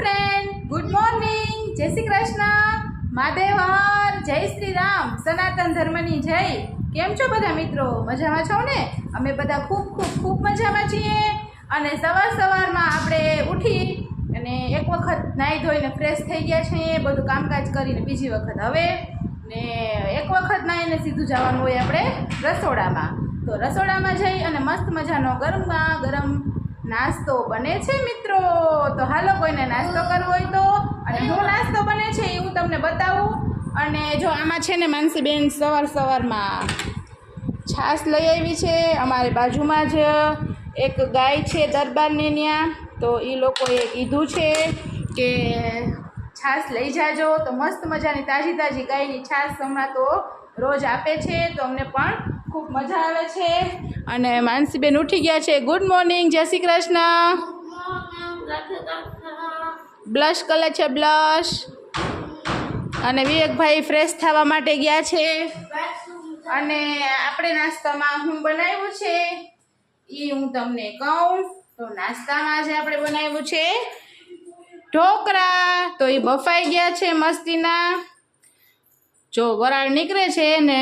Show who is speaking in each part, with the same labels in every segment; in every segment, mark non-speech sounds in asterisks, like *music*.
Speaker 1: Friend good morning જય શ્રી કૃષ્ણ. મહાદેવ હર જય શ્રી રામ. સનાતન ધર્મની જય. કેમ છો બધા મિત્રો? મજામાં છો ને? અમે બધા ખૂબ ખૂબ ખૂબ મજામાં છીએ. અને સવાર સવારમાં આપણે ઉઠી અને એક વખત નાહી ધોઈને ફ્રેશ થઈ ગયા છીએ. બધું કામકાજ કરીને બીજી વખત હવે. ને એક વખત નાહીને સીધું જવાનું હોય આપણે રસોડામાં. તો રસોડામાં જઈ અને મસ્ત મજાનો ગરમમાં ગરમ નાસ્તો બને છે મિત્રો? તો હાલો કોઈને નાસ્તો કરવો હોય તો. અને હું નાસ્તો બને છે એ હું તમને બતાવું. અને જો આમાં છે ને માનસીબેન સવાર સવારમાં છાશ લઈ આવી છે. અમારી બાજુમાં જ એક ગાય છે દરબારની ત્યાં તો એ લોકોએ કીધું છે કે છાશ લઈ જાજો. તો મસ્ત મજાની તાજી તાજી ગાયની છાશ હમણાં તો રોજ આપે છે. તો અમને પણ ખૂબ મજા આવે છે. અને માનસીબેન ઉઠી ગયા છે. ગુડ મોર્નિંગ જય શ્રી કૃષ્ણ. બ્લશ કલર છે બ્લશ અને વિવેકભાઈ ફ્રેશ થવા માટે ગયા છે. અને આપણે નાસ્તામાં હું બનાવ્યું છે. એ હું તમને કહું. તો નાસ્તામાં આજે આપણે બનાવ્યું છે ઢોકળા. તો એ બફાઈ ગયા છે મસ્તીના. જો વરાળ નીકળે છે ને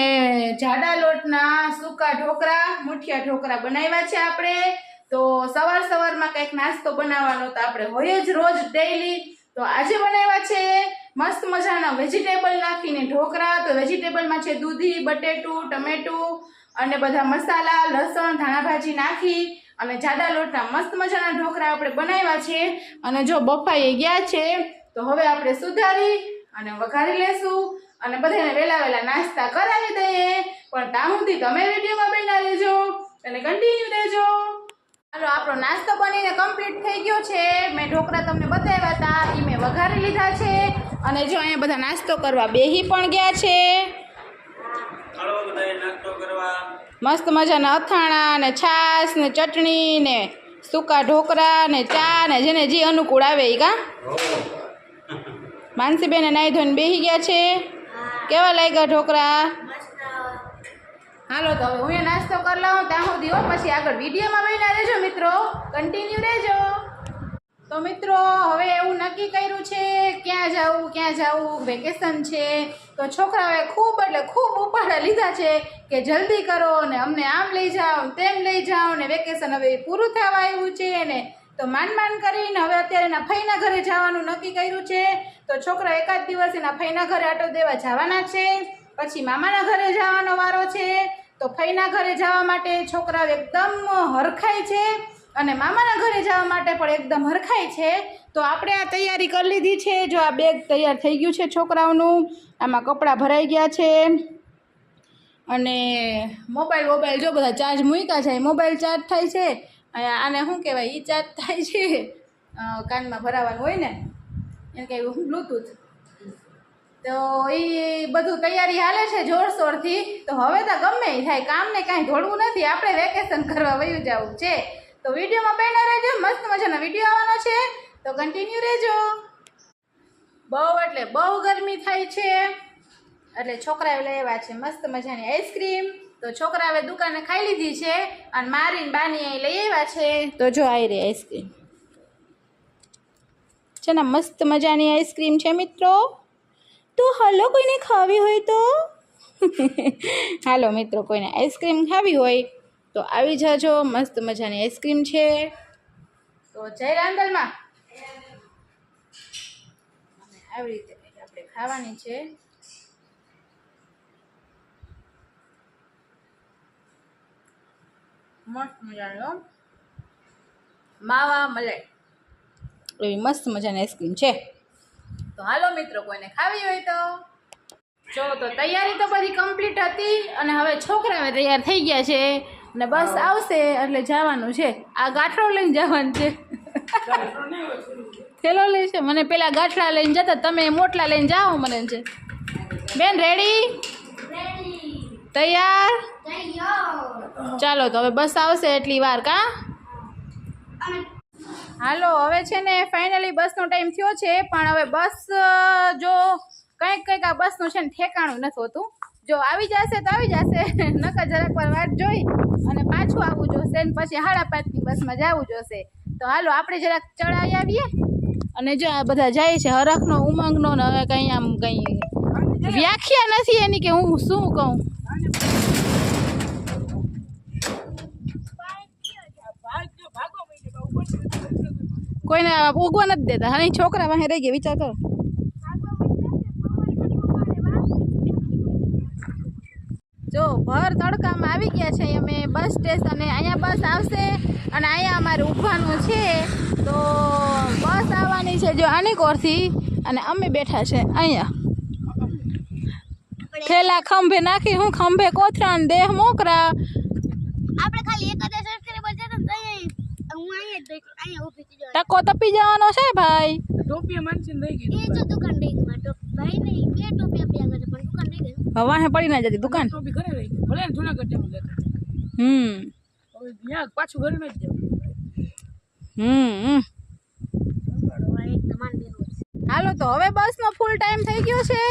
Speaker 1: જાડા લોટના સૂકા ઢોકળા મુઠિયા ઢોકળા બનાવ્યા છે આપણે. તો સવાર સવારમાં કંઈક નાસ્તો બનાવવાનો તો આપણે હોય જ રોજ ડેઈલી તો આજે બનાવ્યા છે મસ્ત મજાના વેજીટેબલ નાખીને ઢોકળા તો વેજીટેબલમાં છે દૂધી, બટેટું, ટમેટું અને બધા મસાલા, લસણ, ધાણાભાજી નાખી અને જાડા લોટના મસ્ત મજાના ઢોકળા આપણે બનાવ્યા છે. અને જો બફાઈ ગયા છે, તો હવે આપણે સુધારી અને વઘારી લેશું. અને બધાને વહેલા વહેલા નાસ્તા કરાવી દઈએ. પણ ત્યાં સુધી તમે વિડીયોમાં બેઠા રહેજો અને કન્ટિન્યુ રહેજો. હાલો આપણો નાસ્તો બનીને કમ્પ્લીટ થઈ ગયો છે. મેં ઢોકળા તમને બતાવ્યા હતા એ મેં વઘારી લીધા છે. અને જો અહીંયા બધા નાસ્તો કરવા બેહી પણ ગયા છે. મસ્ત મજાના અથાણા ને છાશ ને ચટણી ને સૂકા ઢોકળા ને ચા ને જેને જે અનુકૂળ આવે એ કા. માનસીબેને નાઈ ધોઈને બેહી ગયા છે. કેવા લાગ્યા ઢોકળા હાલો તો હવે હું નાસ્તો કરી લઉં, ત્યાં સુધી હો, પછી આગળ વિડીયોમાં બન્યા રહેજો મિત્રો. કન્ટિન્યુ રહેજો. તો મિત્રો, હવે એવું નક્કી કર્યું છે, ક્યાં જવું ક્યાં જવું વેકેશન છે. તો છોકરાઓએ ખૂબ એટલે ખૂબ ઉપાડા લીધા છે કે જલ્દી કરો ને અમને આમ લઈ જાઓ, તેમ લઈ જાઓ ને વેકેશન હવે પૂરું થવા આવ્યું છે ને તો માંડ માંડ કરીને હવે અત્યારે એના ફઈના ઘરે જવાનું નક્કી કર્યું છે. તો છોકરા એકાદ દિવસ એના ફઈના ઘરે આટો દેવા જવાના છે. પછી મામાના ઘરે જવાનો વારો છે. તો ફઈના ઘરે જવા માટે છોકરાઓ એકદમ હરખાય છે અને મામાના ઘરે જવા માટે પણ એકદમ હરખાય છે. તો આપણે આ તૈયારી કરી લીધી છે. જો આ બેગ તૈયાર થઈ ગયું છે છોકરાઓનું. આમાં કપડાં ભરાઈ ગયા છે. અને મોબાઈલ મોબાઈલ જો બધા ચાર્જ મૂક્યા છે મોબાઈલ ચાર્જ થાય છે. આને શું કહેવાય? એ ચાર્જ થાય છે. કાનમાં ભરાવાનું હોય ને, એને કહેવું હું બ્લૂટૂથ તો એ બધું તૈયારી હાલે છે જોરશોરથી. તો હવે તો ગમે થાય. કામને કાંઈ ધોળવું નથી. આપણે વેકેશન કરવા વયું જવું છે. તો વિડીયોમાં બન્યા રહેજો. મસ્ત મજાનો વીડિયો આવવાનો છે. તો કન્ટિન્યુ રહેજો. બહુ એટલે બહુ ગરમી થાય છે. એટલે છોકરાઓ લેવા છે. મસ્ત મજાની આઈસ્ક્રીમ તો છોકરા હવે દુકાને ખાઈ લીધી છે અને મારીને બાની અહીં લઈ આવ્યા છે. તો જો આવી રહી આઈસ્ક્રીમ છે ને મસ્ત મજાની આઈસ્ક્રીમ છે મિત્રો. તો હાલો કોઈને ખાવી હોય તો. *laughs* હાલો મિત્રો કોઈને આઈસ્ક્રીમ ખાવી હોય તો આવી જાજો. મસ્ત મજાની આઈસ્ક્રીમ છે. તો જય રાંદલમાં આવી રીતે આપણે ખાવાની છે. મસ્ત મજાની માવા મલાઈ. એવી મસ્ત મજાની આઈસ્ક્રીમ છે. તો હાલો મિત્રો કોઈને ખાવી હોય તો. જો તો તૈયારી તો બધી કમ્પ્લીટ હતી અને હવે છોકરા તૈયાર થઈ ગયા છે અને બસ આવશે એટલે જવાનું છે. આ ગાંઠડો લઈને જવાનું છે. થેલો લે છે. મને પેલા ગાંઠડા લઈને જતા તમે મોટલા લઈને જાઓ મને છે. બેન રેડી તૈયાર? ચાલો તો હવે બસ આવશે એટલી વાર કા? હાલો હવે છે ને ફાઇનલી બસનો ટાઈમ થયો છે પણ હવે બસ જો કંઈક કંઈક આ બસનું છે ને ઠેકાણું નથી હોતું. જો આવી જશે તો આવી જશે *laughs* નકર જરાક પર વાટ જોઈ અને પાછું આવવું જોશે ને પછી સાડા પાંચની બસમાં જવું જોશે. તો હાલો આપણે જરાક ચડાવી આવીએ અને જો આ બધા જાય છે હરખનો ઉમંગનો ને હવે કંઈ આમ કંઈ વ્યાખ્યા નથી એની કે હું શું કહું. કોઈને ઉગવા નથી દેતા. અને છોકરા પાસે રહી ગયા વિચાર કરો. જો ભર તડકામાં આવી ગયા છે. અમે બસ સ્ટેશને અહીંયા બસ આવશે અને અહીંયા અમારે ઊભવાનું છે. તો બસ આવવાની છે જો આની કોરથી અને અમે બેઠા છે અહીંયા. થેલા ખંભે નાખી હું ખંભે કોથરાણ દેહ મોકરા
Speaker 2: આપણે ખાલી એક હજાર સબસ્ક્રાઈબર છે ને તો અહીંયા હું અહીંયા જ બેઠી અહીંયા ઊભી હતી જો
Speaker 1: ટકો તપી જવાનો છે ભાઈ?
Speaker 3: ટોપી માનસીન દઈ ગઈ
Speaker 2: એ જો દુકાન. રહી ગઈ તો. ભાઈ નહીં બે ટોપી આપી આગળ છે, પણ દુકાન રહી ગઈ.
Speaker 1: હવાહે પડી ના જતી દુકાન?
Speaker 3: ટોપી ઘરે રહી ગઈ. ભલે ને જુનાગઢ જવું લેતા
Speaker 1: હમ.
Speaker 3: હવે ત્યાં પાછું ઘરે જ જવું.
Speaker 1: હમ હમ.
Speaker 2: હવે
Speaker 1: હાલો તો હવે બસનો ફૂલ ટાઈમ થઈ ગયો છે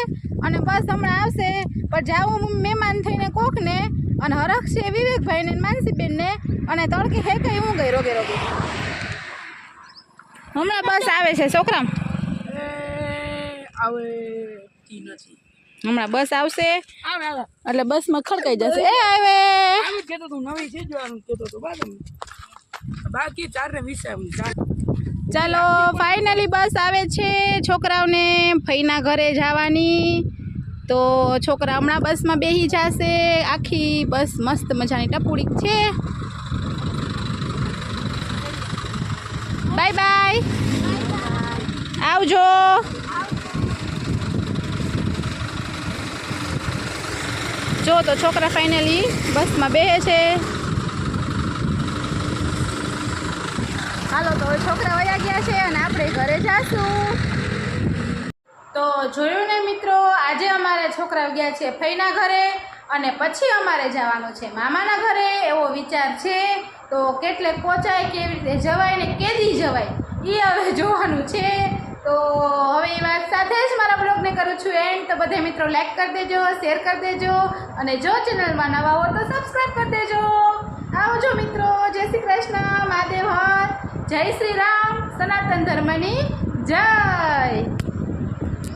Speaker 1: અને બસ હમણાં આવશે. પણ જાવું મહેમાન થઈને કોકને અને હરખ છે વિવેકભાઈને ને માનસીબેનને અને તડકે હે કઈ હું ગઈ રોગે રોગે. હમણાં બસ આવે છે છોકરા
Speaker 3: એ આવે નથી
Speaker 1: હમણાં બસ આવશે.
Speaker 3: આવે આવે
Speaker 1: એટલે બસમાં ખડકાઈ જશે. એ આવે.
Speaker 3: આવી તું
Speaker 1: ચાલો ફાઇનલી બસ આવે છે છોકરાઓને. ફઈના ઘરે જવાની. તો છોકરા હમણાં બસમાં બેસી જશે. આખી બસ મસ્ત મજાની ટપુડી છે. Bye bye. આવજો. જો તો છોકરા ફાઇનલી બસમાં બેસે છે. હાલો તો છોકરા વયા ગયા છે અને આપણે ઘરે જાશું. તો જોયું ને મિત્રો, આજે અમારા છોકરા ગયા છે ફઈના ઘરે અને પછી અમારે જવાનું છે મામાના ઘરે એવો વિચાર છે. તો કેટલે પહોંચાય, કેવી રીતે જવાય ને કેદી જવાય એ હવે જોવાનું છે. તો હવે એ વાત સાથે જ મારા બ્લોગને કરું છું એન્ડ. તો બધા મિત્રો લાઈક કરી દેજો શેર કરી દેજો, અને જો ચેનલમાં નવા હો તો સબસ્ક્રાઈબ કરી દેજો. આવજો મિત્રો, જય શ્રી કૃષ્ણ, મહાદેવ હર, જય શ્રી રામ, સનાતન ધર્મની જય.